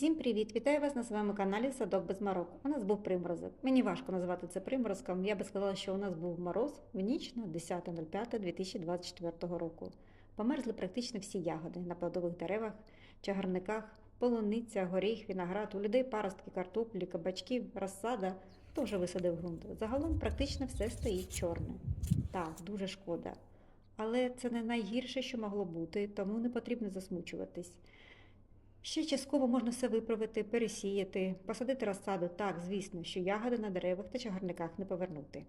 Всім привіт! Вітаю вас на своєму каналі Садок без морок. У нас був приморозок. Мені важко назвати це приморозком. Я би сказала, що у нас був мороз в ніч на 10.05.2024 року. Померзли практично всі ягоди на плодових деревах, чагарниках, полуниця, горіх, виноград, у людей паростки картоплі, кабачків, розсада. Вже висадив ґрунт? Загалом практично все стоїть чорне. Так, дуже шкода. Але це не найгірше, що могло бути, тому не потрібно засмучуватись. Ще частково можна все виправити, пересіяти, посадити розсаду так, звісно, що ягоди на деревах та чагарниках не повернути.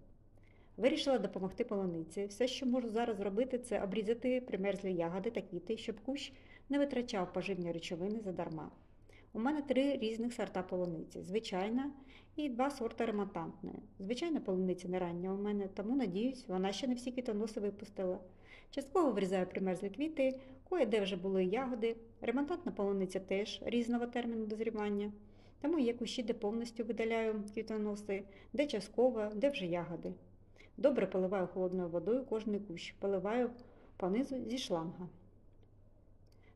Вирішила допомогти полуниці. Все, що можу зараз зробити, це обрізати примерзлі ягоди та квіти, щоб кущ не витрачав поживні речовини задарма. У мене три різних сорта полуниці: звичайна і два сорта ремонтантної. Звичайна полуниця не рання у мене, тому надіюсь, вона ще не всі квітоноси випустила. Частково врізаю примерзлі квіти, кое-де вже були ягоди. Ремонтантна полуниця теж різного терміну дозрівання. Тому є кущі, де повністю видаляю квітоноси, де частково, де вже ягоди. Добре поливаю холодною водою кожний кущ, поливаю понизу зі шланга.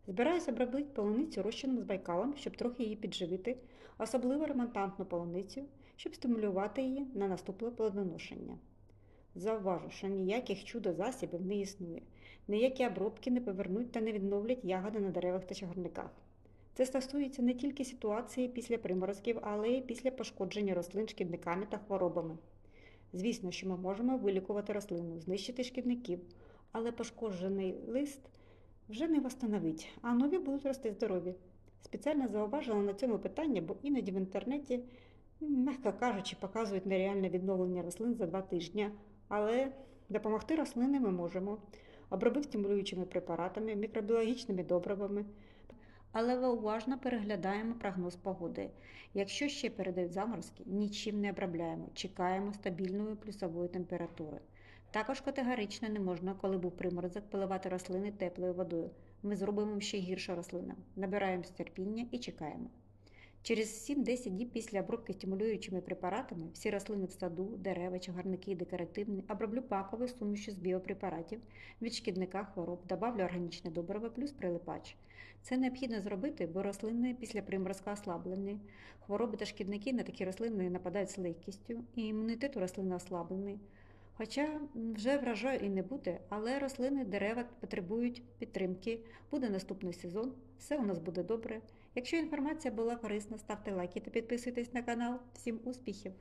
Збираюся обробити полуницю розчином з байкалом, щоб трохи її підживити, особливо ремонтантну полуницю, щоб стимулювати її на наступне плодоношення. Зауважу, що ніяких чудо-засібів не існує, ніякі обробки не повернуть та не відновлять ягоди на деревах та чагарниках. Це стосується не тільки ситуації після приморозків, але й після пошкодження рослин шкідниками та хворобами. Звісно, що ми можемо вилікувати рослину, знищити шкідників, але пошкоджений лист вже не восстановить, а нові будуть рости здорові. Спеціально зауважила на цьому питання, бо іноді в інтернеті, м'яко кажучи, показують нереальне відновлення рослин за два тижні, але допомогти рослини ми можемо, обробити стимулюючими препаратами, мікробіологічними добривами. Але уважно переглядаємо прогноз погоди. Якщо ще передають заморозки, нічим не обробляємо, чекаємо стабільної плюсової температури. Також категорично не можна, коли був приморозок, поливати рослини теплою водою. Ми зробимо ще гірше рослинам. Набираємо терпіння і чекаємо. Через 7-10 діб після обробки стимулюючими препаратами всі рослини в саду, дерева, чагарники, декоративні, оброблю паковою сумішю з біопрепаратів від шкідника хвороб, добавлю органічне добриво плюс прилипач. Це необхідно зробити, бо рослини після приморозка ослаблені. Хвороби та шкідники на такі рослини нападають з легкістю, і імунітет у рослини ослаблений. Хоча вже врожаю і не буде, але рослини, дерева потребують підтримки. Буде наступний сезон, все у нас буде добре. Якщо інформація була корисна, ставте лайки та підписуйтесь на канал. Всім успіхів!